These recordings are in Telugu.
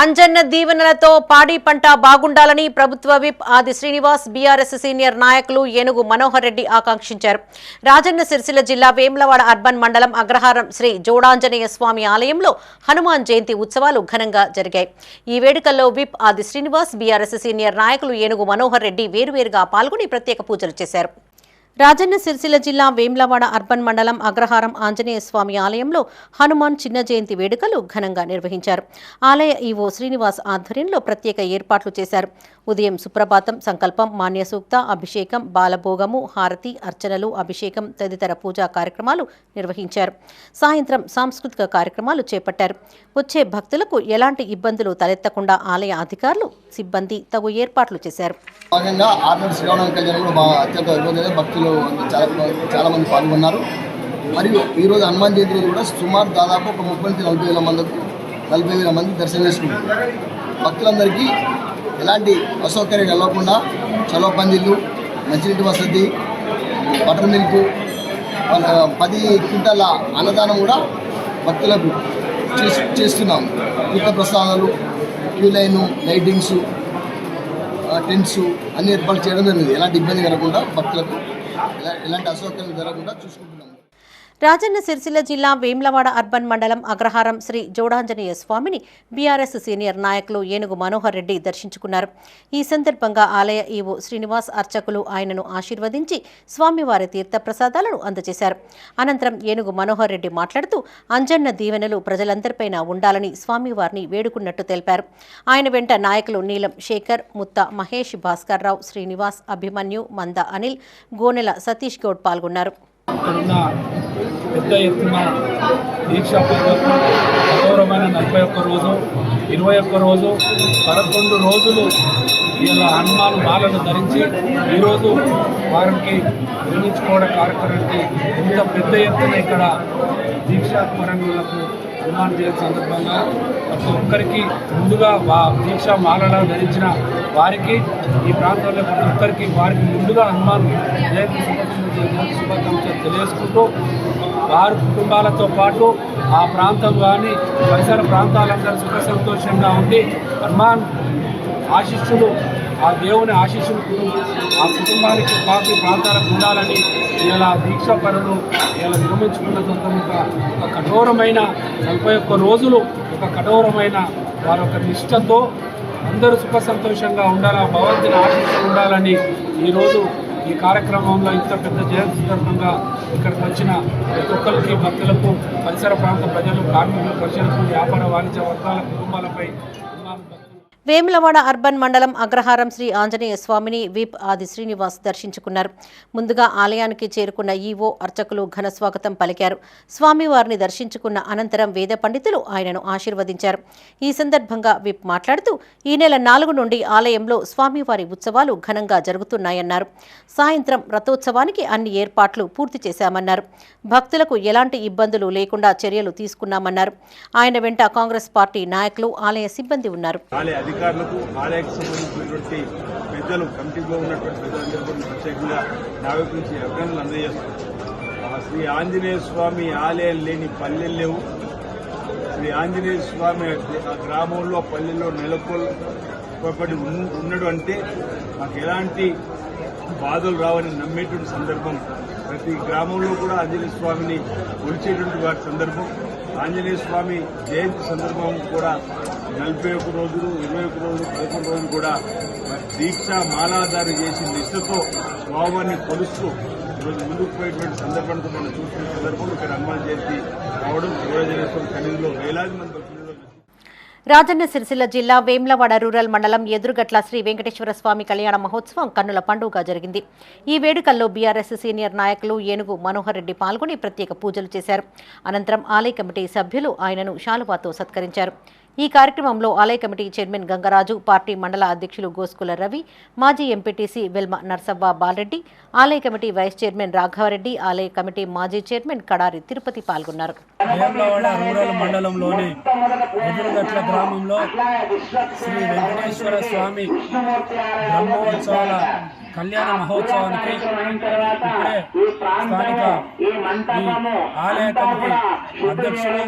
అంజన్న దీవెనలతో పాడి పంట బాగుండాలని ప్రభుత్వ విప్ ఆది శ్రీనివాస్ బీఆర్ఎస్ సీనియర్ నాయకులు ఏనుగు మనోహర్ రెడ్డి ఆకాంక్షించారు. రాజన్న సిరిసిల్ల జిల్లా వేములవాడ అర్బన్ మండలం అగ్రహారం శ్రీ జోడాంజనేయ స్వామి ఆలయంలో హనుమాన్ జయంతి ఉత్సవాలు ఘనంగా జరిగాయి. ఈ వేడుకల్లో విప్ ఆది శ్రీనివాస్ బీఆర్ఎస్ సీనియర్ నాయకులు ఏనుగు మనోహర్ రెడ్డి వేరువేరుగా పాల్గొని ప్రత్యేక పూజలు చేశారు. రాజన్న సిరిసిల్ల జిల్లా వేమ్లవాడ అర్బన్ మండలం అగ్రహారం ఆంజనేయ స్వామి ఆలయంలో హనుమాన్ చిన్న జయంతి వేడుకలు ఘనంగా నిర్వహించారు. ఆలయ ఈవో శ్రీనివాస్ ఆధ్వర్యంలో ప్రత్యేక ఏర్పాట్లు చేశారు. ఉదయం సుప్రభాతం సంకల్పం మాన్య సూక్త అభిషేకం బాలభోగము హారతి అర్చనలు అభిషేకం తదితర పూజా కార్యక్రమాలు నిర్వహించారు. సాయంత్రం సాంస్కృతిక కార్యక్రమాలు చేపట్టారు. వచ్చే భక్తులకు ఎలాంటి ఇబ్బందులు తలెత్తకుండా ఆలయ అధికారులు సిబ్బంది తగు ఏర్పాట్లు చేశారు. భాగంగా చాలా చాలామంది పాల్గొన్నారు. మరియు ఈరోజు హనుమాన్ జయంతి రోజు కూడా సుమారు దాదాపు ఒక ముప్పై నుంచి నలభై వేల మందికి నలభై వేల మంది దర్శనం చేసుకుంటారు భక్తులందరికీ ఎలాంటి అసౌకర్యం కలగకుండా చలో పందిళ్ళు మంచినీటి వసతి బటర్ మిల్క్ పది క్వింటాల అన్నదానం కూడా భక్తులకు చేస్తున్నాం. తీర్థ ప్రసాదాలు క్యూ లైను లైటింగ్స్ టెంట్స్ అన్ని ఏర్పాటు చేయడం జరిగింది. ఎలాంటి ఇబ్బంది కలగకుండా భక్తులకు ఎలా- ఎలాంటి అసౌకర్యం జరగకుండా చూసుకుంటున్నాం. రాజన్న సిరిసిల్ల జిల్లా వేమ్లవాడ అర్బన్ మండలం అగ్రహారం శ్రీ జోడాంజనేయ స్వామిని బీఆర్ఎస్ సీనియర్ నాయకులు ఏనుగు మనోహర్ రెడ్డి దర్శించుకున్నారు. ఈ సందర్భంగా ఆలయ ఈవో శ్రీనివాస్ అర్చకులు ఆయనను ఆశీర్వదించి స్వామివారి తీర్థప్రసాదాలను అందజేశారు. అనంతరం ఏనుగు మనోహర్ రెడ్డి మాట్లాడుతూ అంజన్న దీవెనలు ప్రజలందరిపైన ఉండాలని స్వామివారిని వేడుకున్నట్టు తెలిపారు. ఆయన వెంట నాయకులు నీలం శేఖర్ ముత్త మహేష్ భాస్కర్ రావు శ్రీనివాస్ అభిమన్యు మంద అనిల్ గోనెల సతీష్ గౌడ్ పాల్గొన్నారు. పెద్ద ఎత్తున దీక్షా పద్ధతి కఠోరమైన నలభై ఒక్క రోజు ఇరవై ఒక్క రోజు పదకొండు రోజులు ఇలా హనుమాన్ మాలను ధరించి ఈరోజు వారికి నిర్మించుకోవడం కార్యక్రమానికి ఇంత పెద్ద ఎత్తున ఇక్కడ దీక్షా పరంగులకు హనుమాన్ జయంతి సందర్భంగా ప్రతి ఒక్కరికి ముందుగా వా దీక్షా మాలలో ధరించిన వారికి ఈ ప్రాంతంలో ప్రతి ఒక్కరికి వారికి ముందుగా హనుమాన్ జయంతి శుభాకాంక్షలు తెలియజేసుకుంటూ వారి కుటుంబాలతో పాటు ఆ ప్రాంతం కానీ పరిసర ప్రాంతాలందరూ సుఖ సంతోషంగా ఉండి హనుమాన్ ఆశిష్యులు ఆ దేవుని ఆశీస్సులు కుటుంబం ఆ కుటుంబానికి పాపి ప్రాంతాలకు ఉండాలని ఇలా దీక్ష పనులు ఇలా నిర్మించుకున్న సందర్భంగా ఒక కఠోరమైన నలభై ఒక్క రోజులు ఒక కఠోరమైన వారి యొక్క నిష్టతో అందరూ సుఖ సంతోషంగా ఉండాలా? భగవంతుని ఆశీస్సులు ఉండాలని ఈరోజు ఈ కార్యక్రమంలో ఇంత పెద్ద జయంతి సందర్భంగా ఇక్కడికి వచ్చిన ప్రతి ఒక్కరికి భక్తులకు పరిసర ప్రాంత ప్రజలు కార్మికులు ప్రజలకు వ్యాపార వాణిజ్య వర్గాల కుటుంబాలపై వేములవాడ అర్బన్ మండలం అగ్రహారం శ్రీ ఆంజనేయ స్వామిని విప్ ఆది శ్రీనివాస్ దర్శించుకున్నారు. ముందుగా ఆలయానికి చేరుకున్న ఈవో అర్చకులు ఘన స్వాగతం పలికారు. స్వామివారిని దర్శించుకున్న అనంతరం వేద పండితులు ఆయనను ఆశీర్వదించారు. ఈ సందర్భంగా విప్ మాట్లాడుతూ ఈ నెల నాలుగు నుండి ఆలయంలో స్వామివారి ఉత్సవాలు ఘనంగా జరుగుతున్నాయన్నారు. సాయంత్రం రథోత్సవానికి అన్ని ఏర్పాట్లు పూర్తి చేశామన్నారు. భక్తులకు ఎలాంటి ఇబ్బందులు లేకుండా చర్యలు తీసుకున్నామన్నారు. ఆయన వెంట కాంగ్రెస్ పార్టీ నాయకులు ఆలయ సిబ్బంది ఉన్నారు. అధికారులకు ఆలయకు సంబంధించినటువంటి పెద్దలు కమిటీలో ఉన్నటువంటి పెద్దలందరూ కూడా ప్రత్యేకంగా నా వైపు నుంచి అభినందనలు అందజేస్తున్నాం. ఆ శ్రీ ఆంజనేయ స్వామి ఆలయం లేని పల్లెలు లేవు. శ్రీ ఆంజనేయ స్వామి ఆ గ్రామంలో పల్లెల్లో నెలకొల్పబడి ఉన్- ఉన్నాడు అంటే మాకు ఎలాంటి బాధలు రావని నమ్మేటువంటి సందర్భం. ప్రతి గ్రామంలో కూడా ఆంజనేయ స్వామిని కొలిచేటువంటి వారి సందర్భం. ఆంజనేయ స్వామి జయంతి సందర్భం కూడా నలభై ఒక్క రోజులు ఇరవై ఒక్క రోజులు పదకొండు రోజులు కూడా దీక్ష మాలాధారి చేసి నిష్ఠతో స్వామిని కొలుస్తూ ఈరోజు ముందుకు పోయేటువంటి సందర్భంతో మనం చూస్తున్న సందర్భంలో ఇక్కడ హనుమాన్ జయంతి రావడం శివరాజనేశ్వరం సన్నిధిలో వేలాది మంది రాజన్న సిరిసిల్ల జిల్లా వేమ్లవాడ రూరల్ మండలం ఎదురుగట్ల శ్రీ వెంకటేశ్వర స్వామి కళ్యాణ మహోత్సవం కన్నుల పండుగ జరిగింది. ఈ వేడుకల్లో బీఆర్ఎస్ సీనియర్ నాయకులు ఏనుగు మనోహర్ రెడ్డి పాల్గొని ప్రత్యేక పూజలు చేశారు. అనంతరం ఆలయ కమిటీ సభ్యులు ఆయనను శాలువాతో సత్కరించారు. ఈ కార్యక్రమంలో ఆలయ కమిటీ చైర్మన్ గంగరాజు పార్టీ మండల అధ్యక్షులు గోస్కుల రవి మాజీ ఎంపీటీసీ వెల్మ నర్సవ్వ బాలరెడ్డి ఆలయ కమిటీ వైస్ చైర్మన్ రాఘవరెడ్డి ఆలయ కమిటీ మాజీ చైర్మన్ కడారి తిరుపతి పాల్గొన్నారు. మండలంలోని గ్రామంలో శ్రీ వెంకటేశ్వర స్వామి బ్రహ్మోత్సవాల కళ్యాణ మహోత్సవానికి ఇప్పుడే స్థానిక ఈ ఆలయ కమిటీ అధ్యక్షులు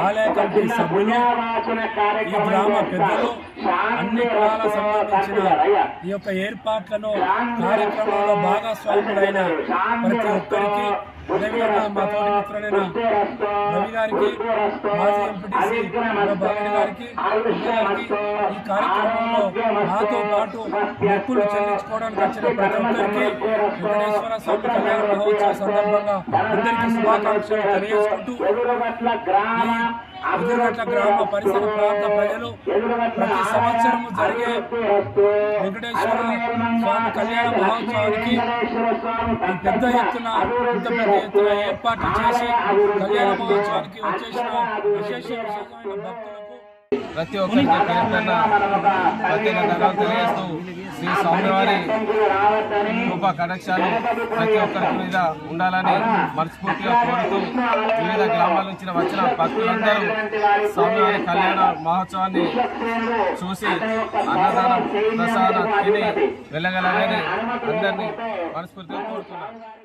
ఆలయ కమిటీ సభ్యులు ఈ గ్రామ పెద్దలు అన్ని కులాలకు సంబంధించిన ఈ యొక్క ఏర్పాట్లను కార్యక్రమంలో భాగస్వాములైన ప్రతి ఒక్కరికి అదేవిధంగా మా తోటి మిత్రులైన రవి గారికి మాజీ ఎంపీటీసీ బాలరెడ్డి గారికి గారికి ఈ కార్యక్రమంలో నాతో పాటు మొక్కులు చెల్లించుకోవడానికి వచ్చిన ప్రతి ఒక్కరికి వెంకటేశ్వర స్వామి కళ్యాణ మహోత్సవ సందర్భంగా అందరికీ శుభాకాంక్షలు తెలియజేసుకుంటూ ఈ గ్రామ పరిసర ప్రాంత ప్రజలు ప్రతి సంవత్సరము జరిగే వెంకటేశ్వర స్వామి కళ్యాణ మహోత్సవానికి పెద్ద ఎత్తున ఇంత పెద్ద ఎత్తున ఏర్పాట్లు చేసి కళ్యాణ మహోత్సవానికి వచ్చేసిన విశేష విశేషమైన భక్తులు ప్రతి ఒక్కరికి పేరు పేరున ప్రత్యేక ధన్యవాదాలు తెలియజేస్తూ శ్రీ స్వామివారి కృప కటాక్షాలు ప్రతి ఒక్కరి మీద ఉండాలని మనస్ఫూర్తిగా కోరుతూ వివిధ గ్రామాల నుంచి వచ్చిన భక్తులందరూ స్వామివారి కళ్యాణ మహోత్సవాన్ని చూసి అన్నదానం ప్రసాదం తిని వెళ్ళగలరని అందరినీ మనస్ఫూర్తిగా కోరుతున్నాను.